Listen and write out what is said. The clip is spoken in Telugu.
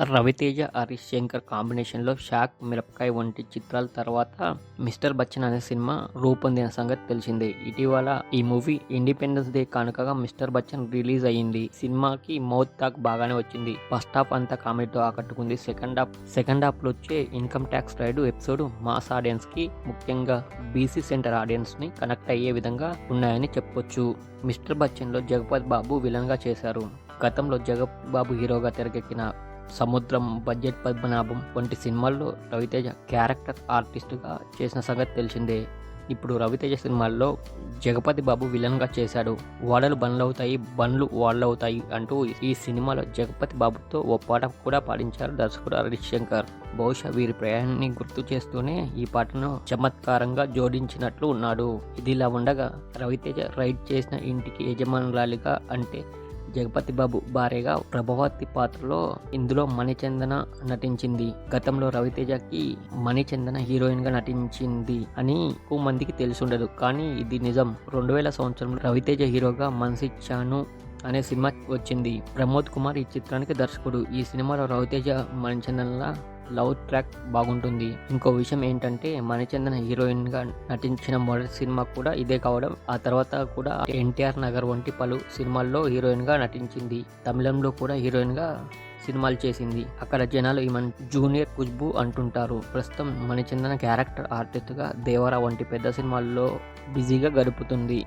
రవితేజ హరీష్ శంకర్ కాంబినేషన్లో షాక్ మిరపకాయ వంటి చిత్రాల తర్వాత మిస్టర్ బచ్చన్ అనే సినిమా రూపొందిన సంగతి తెలిసిందే. ఇటీవల ఈ మూవీ ఇండిపెండెన్స్ డే కానుకగా మిస్టర్ బచ్చన్ రిలీజ్ అయ్యింది. సినిమాకి మౌత్ టాక్ బాగానే వచ్చింది. ఫస్ట్ హాఫ్ అంతా కామెడీతో ఆకట్టుకుంది. సెకండ్ హాఫ్ సెకండ్ హాఫ్లో వచ్చే income tax raid episode mass ఆడియన్స్కి ముఖ్యంగా బీసీ సెంటర్ ఆడియన్స్ని కనెక్ట్ అయ్యే విధంగా ఉన్నాయని చెప్పొచ్చు. మిస్టర్ బచ్చన్లో జగపతి బాబు విలన్గా చేశారు. గతంలో జగపతి బాబు హీరోగా తెరకెక్కిన సముద్రం బడ్జెట్ పద్మనాభం వంటి సినిమాల్లో రవితేజ క్యారెక్టర్ ఆర్టిస్ట్గా చేసిన సంగతి తెలిసిందే. ఇప్పుడు రవితేజ సినిమాల్లో జగపతి బాబు విలన్గా చేశాడు. వాడలు బండ్లు అవుతాయి బండ్లు వాళ్ళవుతాయి అంటూ ఈ సినిమాలో జగపతి బాబుతో ఓ పాట కూడా పాడించారు దర్శకుడు హరీష్ శంకర్. బహుశా వీరి ప్రయాణాన్ని గుర్తు చేస్తూనే ఈ పాటను చమత్కారంగా జోడించినట్లు ఉన్నాడు. ఇదిలా ఉండగా రవితేజ రైడ్ చేసిన ఇంటికి యజమానురాలిగా అంటే జగపతి బాబు భార్యగా ప్రభావతి పాత్రలో ఇందులో మణిచందన నటించింది. గతంలో రవితేజకి మణిచందన హీరోయిన్గా నటించింది అని ఎక్కువ మందికి తెలిసి ఉండదు కానీ ఇది నిజం. రెండు వేల సంవత్సరంలో రవితేజ హీరోగా మనసిచ్చాను అనే సినిమా వచ్చింది. ప్రమోద్ కుమార్ ఈ చిత్రానికి దర్శకుడు. ఈ సినిమాలో రవితేజ మణిచందన లవ్ ట్రాక్ బాగుంటుంది. ఇంకో విషయం ఏంటంటే మణిచందన హీరోయిన్గా నటించిన మొదటి సినిమా కూడా ఇదే కావడం ఆ తర్వాత కూడా ఎన్టీఆర్ నగర్ వంటి పలు సినిమాల్లో హీరోయిన్గా నటించింది. తమిళంలో కూడా హీరోయిన్గా సినిమాలు చేసింది. అక్కడ జనాలు ఈమెను జూనియర్ కుజ్బు అంటుంటారు. ప్రస్తుతం మణిచందన క్యారెక్టర్ ఆర్టిస్ట్గా దేవరా వంటి పెద్ద సినిమాల్లో బిజీగా గడుపుతుంది.